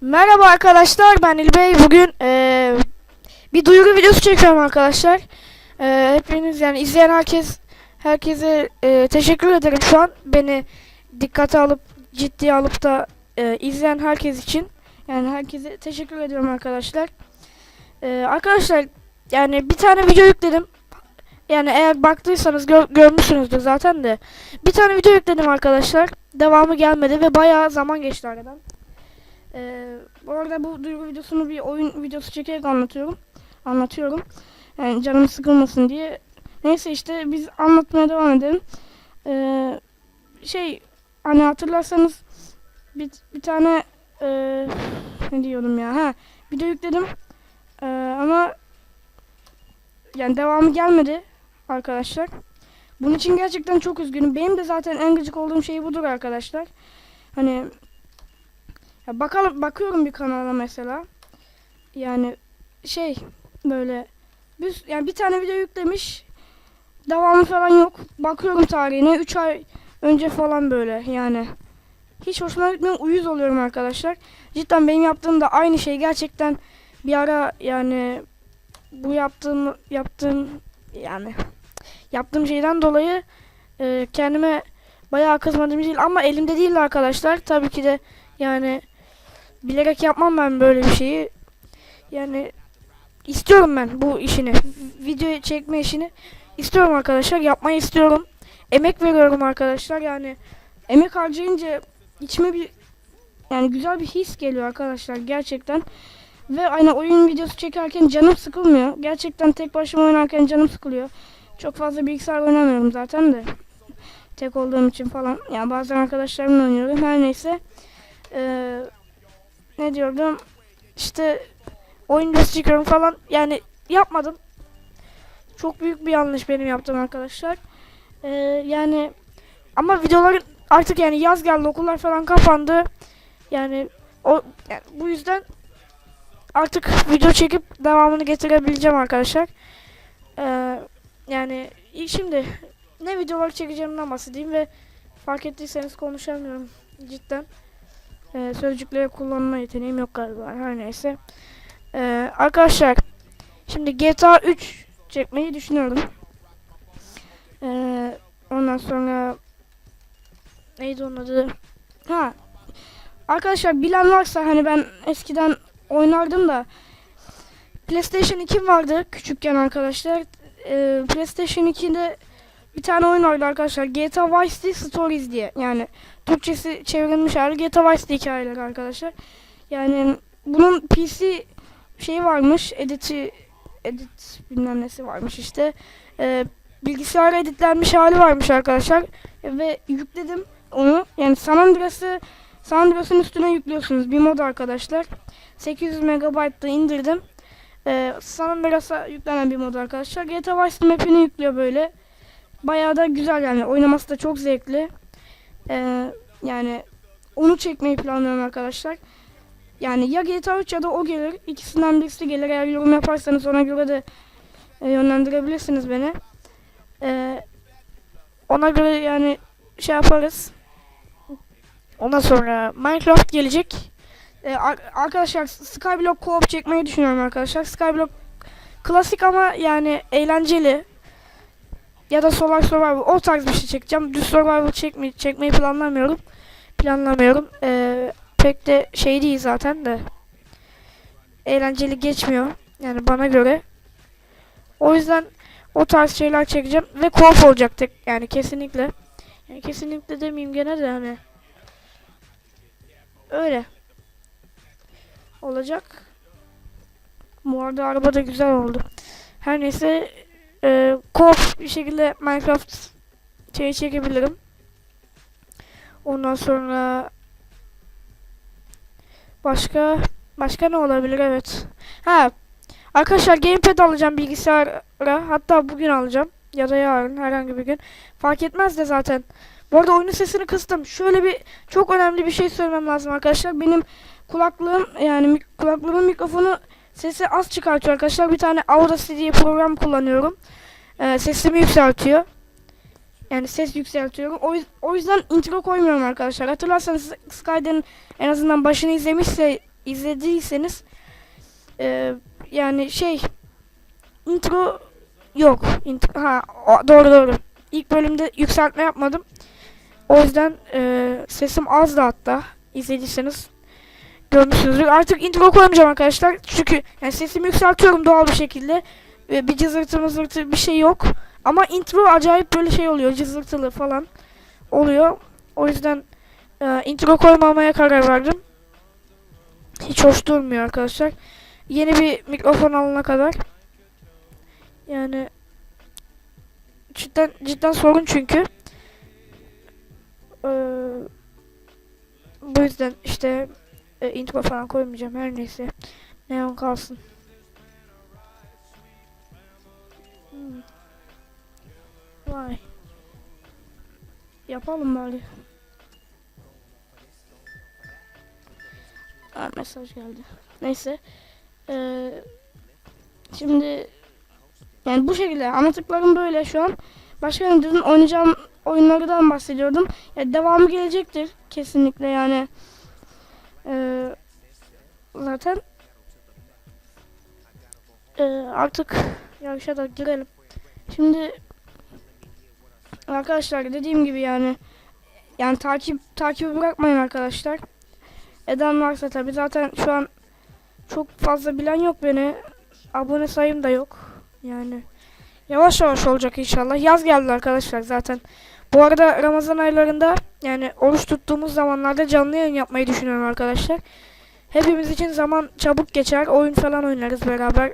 Merhaba arkadaşlar ben İlbey. Bugün eee, bir duyuru videosu çekiyorum arkadaşlar. Eee, hepiniz yani izleyen herkes herkese eee, teşekkür ederim şu an beni dikkate alıp ciddiye alıp da eee, izleyen herkes için. Yani herkese teşekkür ediyorum arkadaşlar. Eee, arkadaşlar yani bir tane video yükledim. Yani eğer baktıysanız gör- görmüşsünüzdür zaten de. Bir tane video yükledim arkadaşlar. Devamı gelmedi ve bayağı zaman geçti aradan. Ee, bu arada bu duyuru videosunu bir oyun videosu çekerek anlatıyorum. Anlatıyorum. Yani canım sıkılmasın diye. Neyse işte biz anlatmaya devam edelim. Ee, şey hani hatırlarsanız bir, bir tane ee, ne diyordum ya ha video yükledim Ee, ama yani devamı gelmedi arkadaşlar. Bunun için gerçekten çok üzgünüm. Benim de zaten en gıcık olduğum şey budur arkadaşlar. Hani ya bakalım bakıyorum bir kanala mesela. Yani şey böyle bir, yani bir tane video yüklemiş. Devamı falan yok. Bakıyorum tarihine 3 ay önce falan böyle yani. Hiç hoşuma gitmiyor. Uyuz oluyorum arkadaşlar. Cidden benim yaptığım da aynı şey. Gerçekten bir ara yani bu yaptığım yaptığım yani yaptığım şeyden dolayı e, kendime bayağı kızmadığım değil ama elimde değil arkadaşlar. Tabii ki de yani bilerek yapmam ben böyle bir şeyi. Yani istiyorum ben bu işini. Video çekme işini istiyorum arkadaşlar. Yapmayı istiyorum. Emek veriyorum arkadaşlar. Yani emek harcayınca içime bir yani güzel bir his geliyor arkadaşlar gerçekten. Ve aynı oyun videosu çekerken canım sıkılmıyor. Gerçekten tek başıma oynarken canım sıkılıyor. Çok fazla bilgisayar oynamıyorum zaten de. Tek olduğum için falan. Yani bazen arkadaşlarımla oynuyorum. Her neyse. Ee, ne diyordum? İşte oyun çekiyorum falan. Yani yapmadım. Çok büyük bir yanlış benim yaptığım arkadaşlar. Ee, yani ama videoların artık yani yaz geldi okullar falan kapandı. Yani o yani bu yüzden artık video çekip devamını getirebileceğim arkadaşlar. Ee, yani şimdi ne videolar çekeceğimden bahsedeyim ve fark ettiyseniz konuşamıyorum cidden. Ee, sözcükleri kullanma yeteneğim yok galiba her neyse. Ee, arkadaşlar şimdi GTA 3 çekmeyi düşünüyorum. Ee, ondan sonra neydi onun adı? Ha. Arkadaşlar bilen varsa hani ben eskiden oynardım da PlayStation 2 vardı küçükken arkadaşlar. Ee, PlayStation 2'de bir tane oyun vardı arkadaşlar. GTA Vice City Stories diye. Yani Türkçesi çevrilmiş hali GTA Vice City hikayeleri arkadaşlar. Yani bunun PC şeyi varmış. Editi edit bilmem nesi varmış işte. Ee, bilgisayara editlenmiş hali varmış arkadaşlar. Ve yükledim onu. Yani San Andreas'ı San Andreas'ın üstüne yüklüyorsunuz. Bir mod arkadaşlar. 800 MB'da indirdim. Ee, San Andreas'a yüklenen bir mod arkadaşlar. GTA Vice map'ini yüklüyor böyle. Bayağı da güzel yani. Oynaması da çok zevkli. Ee, yani onu çekmeyi planlıyorum arkadaşlar. Yani ya GTA 3 ya da o gelir. İkisinden birisi gelir. Eğer yorum yaparsanız ona göre de e, yönlendirebilirsiniz beni. Ee, ona göre yani şey yaparız. Ondan sonra Minecraft gelecek. Ee, ar- arkadaşlar Skyblock co-op çekmeyi düşünüyorum arkadaşlar. Skyblock klasik ama yani eğlenceli. Ya da Solar Survival o tarz bir şey çekeceğim. Düz Survival çekme çekmeyi planlamıyorum. Planlamıyorum. Ee, pek de şey değil zaten de. Eğlenceli geçmiyor. Yani bana göre. O yüzden o tarz şeyler çekeceğim ve co-op olacak tek yani kesinlikle. Yani kesinlikle demeyeyim gene de hani. Öyle. Olacak. Bu arada araba da güzel oldu. Her neyse e, co-op bir şekilde Minecraft şeyi çekebilirim. Ondan sonra başka başka ne olabilir evet. Ha arkadaşlar gamepad alacağım bilgisayara. Hatta bugün alacağım ya da yarın herhangi bir gün. Fark etmez de zaten. Bu arada oyunun sesini kıstım. Şöyle bir çok önemli bir şey söylemem lazım arkadaşlar. Benim kulaklığım yani kulaklığımın mikrofonu sesi az çıkartıyor arkadaşlar. Bir tane Audacity diye program kullanıyorum. Ee, sesimi yükseltiyor. Yani ses yükseltiyorum. O, yüz- o yüzden intro koymuyorum arkadaşlar. Hatırlarsanız Skyden en azından başını izlemişse izlediyseniz e, yani şey intro yok. Intro, ha doğru doğru. İlk bölümde yükseltme yapmadım. O yüzden e, sesim azdı hatta. İzlediyseniz görmüşsünüzdür. Artık intro koymayacağım arkadaşlar. Çünkü yani sesimi yükseltiyorum doğal bir şekilde. Ve bir cızırtı mızırtı bir şey yok. Ama intro acayip böyle şey oluyor. Cızırtılı falan oluyor. O yüzden e, intro koymamaya karar verdim. Hiç hoş durmuyor arkadaşlar. Yeni bir mikrofon alana kadar. Yani cidden cidden sorun çünkü. Ee, bu yüzden işte e, intro falan koymayacağım her neyse. Neon kalsın. Hmm. Vay. Yapalım bari. Aa, mesaj geldi. Neyse. Ee, şimdi yani bu şekilde anlattıklarım böyle şu an. Başka dedim oynayacağım oyunlardan bahsediyordum. Ya devamı gelecektir kesinlikle yani. Zaten ee, artık yarışa da girelim. Şimdi arkadaşlar dediğim gibi yani yani takip takibi bırakmayın arkadaşlar. Eden varsa tabi zaten şu an çok fazla bilen yok beni. Abone sayım da yok. Yani yavaş yavaş olacak inşallah. Yaz geldi arkadaşlar zaten. Bu arada Ramazan aylarında yani oruç tuttuğumuz zamanlarda canlı yayın yapmayı düşünüyorum arkadaşlar. Hepimiz için zaman çabuk geçer. Oyun falan oynarız beraber.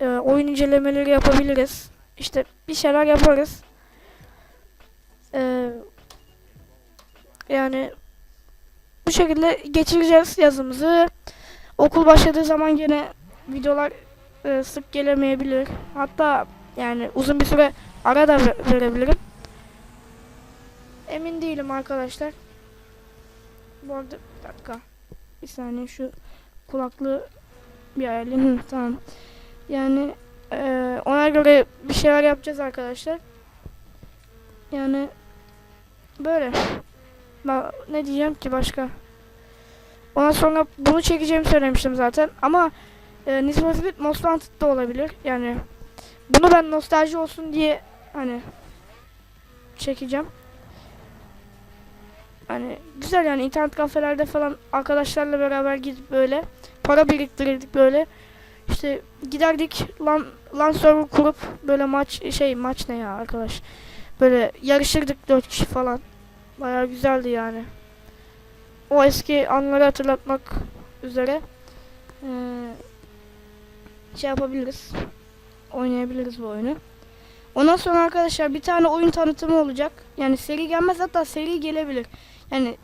Ee, oyun incelemeleri yapabiliriz. İşte bir şeyler yaparız. Ee, yani bu şekilde geçireceğiz yazımızı. Okul başladığı zaman yine videolar e, sık gelemeyebilir. Hatta yani uzun bir süre ara da ver- verebilirim. Emin değilim arkadaşlar. Bu arada bir dakika. Bir saniye şu kulaklığı bir ayarlayayım. Tamam. Yani e, ona göre bir şeyler yapacağız arkadaşlar. Yani böyle. Ben ne diyeceğim ki başka? Ondan sonra bunu çekeceğimi söylemiştim zaten. Ama e, Need for Most Wanted da olabilir. Yani bunu ben nostalji olsun diye hani çekeceğim. Hani güzel yani internet kafelerde falan arkadaşlarla beraber gidip böyle para biriktirirdik böyle. İşte giderdik lan lan server kurup böyle maç şey maç ne ya arkadaş. Böyle yarışırdık dört kişi falan. Bayağı güzeldi yani. O eski anları hatırlatmak üzere eee, şey yapabiliriz. Oynayabiliriz bu oyunu. Ondan sonra arkadaşlar bir tane oyun tanıtımı olacak. Yani seri gelmez hatta seri gelebilir. Yani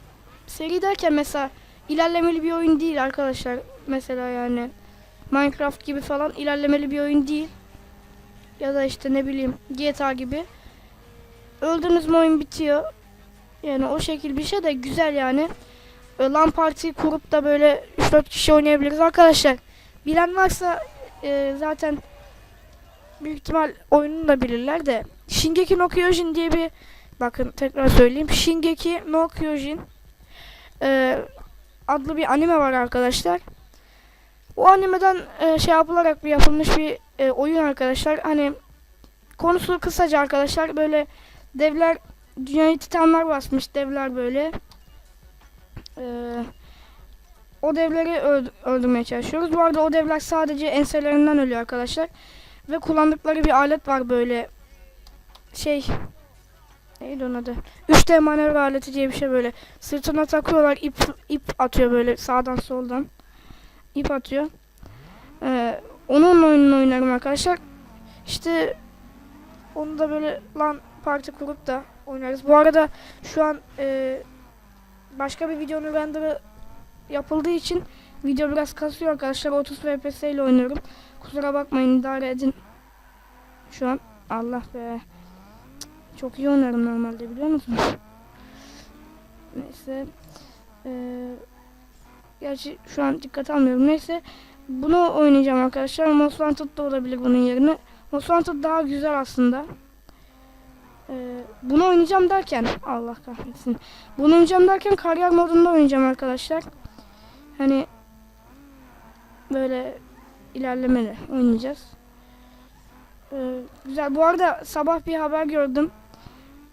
seri derken mesela ilerlemeli bir oyun değil arkadaşlar. Mesela yani Minecraft gibi falan ilerlemeli bir oyun değil. Ya da işte ne bileyim GTA gibi. Öldüğünüz mü oyun bitiyor. Yani o şekil bir şey de güzel yani. E, LAN parti kurup da böyle 3-4 kişi oynayabiliriz arkadaşlar. Bilen varsa e, zaten büyük ihtimal oyununu da bilirler de Shingeki no Kyojin diye bir bakın tekrar söyleyeyim. Shingeki no Kyojin e, adlı bir anime var arkadaşlar. O animeden e, şey yapılarak bir yapılmış bir e, oyun arkadaşlar. Hani konusu kısaca arkadaşlar böyle devler dünyayı titanlar basmış devler böyle. Ee, o devleri öld- öldürmeye çalışıyoruz. Bu arada o devler sadece enselerinden ölüyor arkadaşlar. Ve kullandıkları bir alet var böyle şey neydi onun adı? 3D manevra aleti diye bir şey böyle. Sırtına takıyorlar ip ip atıyor böyle sağdan soldan. ip atıyor. Ee, onun oyununu oynarım arkadaşlar. İşte onu da böyle lan parti kurup da oynarız. Bu arada şu an e, başka bir videonun renderı yapıldığı için video biraz kasıyor arkadaşlar. 30 FPS ile oynuyorum. Kusura bakmayın idare edin. Şu an Allah be. Çok iyi oynarım normalde biliyor musunuz? Neyse. Ee, gerçi şu an dikkat almıyorum. Neyse. Bunu oynayacağım arkadaşlar. Most Wanted da olabilir bunun yerine. Most Wanted daha güzel aslında. Ee, bunu oynayacağım derken Allah kahretsin. Bunu oynayacağım derken kariyer modunda oynayacağım arkadaşlar. Hani öyle ilerlemeli oynayacağız. Ee, güzel. Bu arada sabah bir haber gördüm.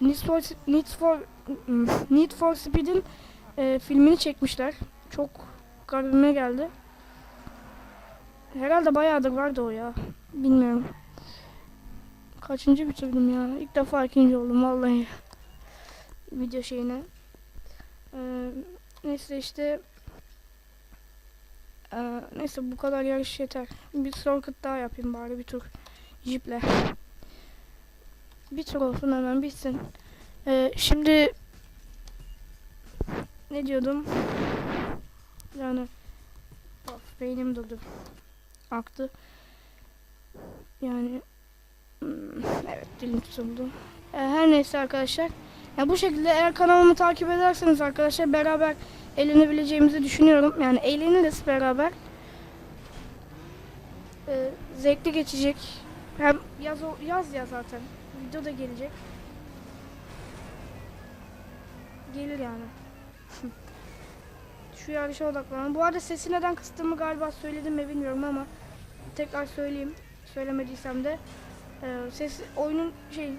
Need for Need for Need for Speed'in e, filmini çekmişler. Çok garibime geldi. Herhalde bayağıdır vardı o ya. Bilmiyorum. Kaçıncı bitirdim ya? İlk defa ikinci oldum vallahi. Video şeyine. Ee, neyse işte ee, neyse bu kadar yarış yeter. Bir circuit daha yapayım bari bir tur. Jiple. Bir tur olsun hemen bitsin. Ee, şimdi ne diyordum? Yani of, beynim durdu. Aktı. Yani hmm, evet dilim tutuldu. Ee, her neyse arkadaşlar. Ya bu şekilde eğer kanalımı takip ederseniz arkadaşlar beraber eğlenebileceğimizi düşünüyorum. Yani eğleniriz beraber. Ee, zevkli geçecek. Hem yaz yaz ya zaten. Video da gelecek. Gelir yani. Şu yarışa odaklanalım. Bu arada sesi neden kıstığımı galiba söyledim mi bilmiyorum ama tekrar söyleyeyim. Söylemediysem de ee, ses oyunun şey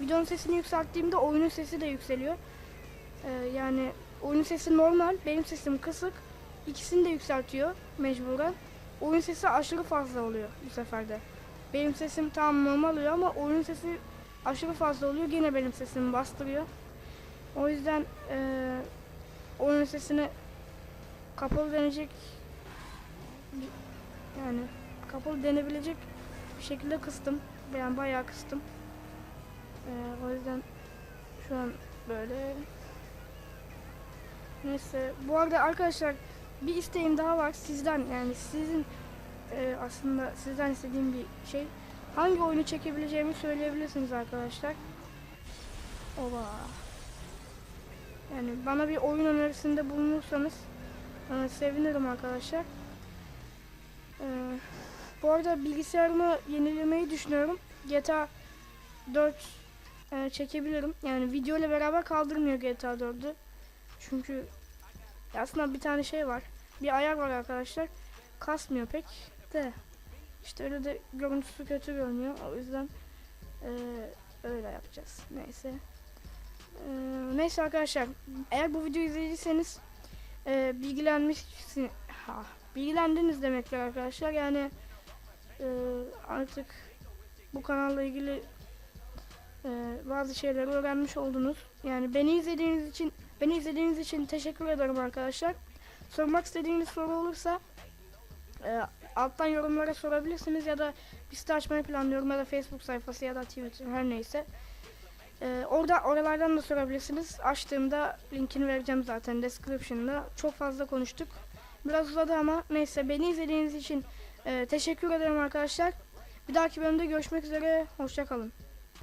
videonun sesini yükselttiğimde oyunun sesi de yükseliyor. Ee, yani oyunun sesi normal, benim sesim kısık. İkisini de yükseltiyor mecburen. Oyun sesi aşırı fazla oluyor bu sefer de. Benim sesim tam normal oluyor ama oyun sesi aşırı fazla oluyor. Gene benim sesimi bastırıyor. O yüzden eee oyun sesini kapalı denecek yani kapalı denebilecek bir şekilde kıstım. Yani bayağı kıstım. Eee, o yüzden şu an böyle Neyse. Bu arada arkadaşlar bir isteğim daha var sizden yani sizin e, aslında sizden istediğim bir şey. Hangi oyunu çekebileceğimi söyleyebilirsiniz arkadaşlar. Oba. Yani bana bir oyun önerisinde bulunursanız e, sevinirim arkadaşlar. E, bu arada bilgisayarımı yenilemeyi düşünüyorum. GTA 4 e, çekebilirim. Yani video ile beraber kaldırmıyor GTA 4'ü. Çünkü aslında bir tane şey var. Bir ayar var arkadaşlar. Kasmıyor pek de. İşte öyle de görüntüsü kötü görünüyor. O yüzden eee, öyle yapacağız. Neyse. Eee, neyse arkadaşlar. Eğer bu videoyu izlediyseniz eee bilgilenmişsiniz. Ha, bilgilendiniz demektir arkadaşlar. Yani eee, artık bu kanalla ilgili eee, bazı şeyleri öğrenmiş oldunuz. Yani beni izlediğiniz için Beni izlediğiniz için teşekkür ederim arkadaşlar. Sormak istediğiniz soru olursa e, alttan yorumlara sorabilirsiniz ya da bir site açmayı planlıyorum ya da Facebook sayfası ya da Twitter her neyse. E, orada oralardan da sorabilirsiniz. Açtığımda linkini vereceğim zaten description'da. Çok fazla konuştuk. Biraz uzadı ama neyse beni izlediğiniz için e, teşekkür ederim arkadaşlar. Bir dahaki bölümde görüşmek üzere. Hoşçakalın.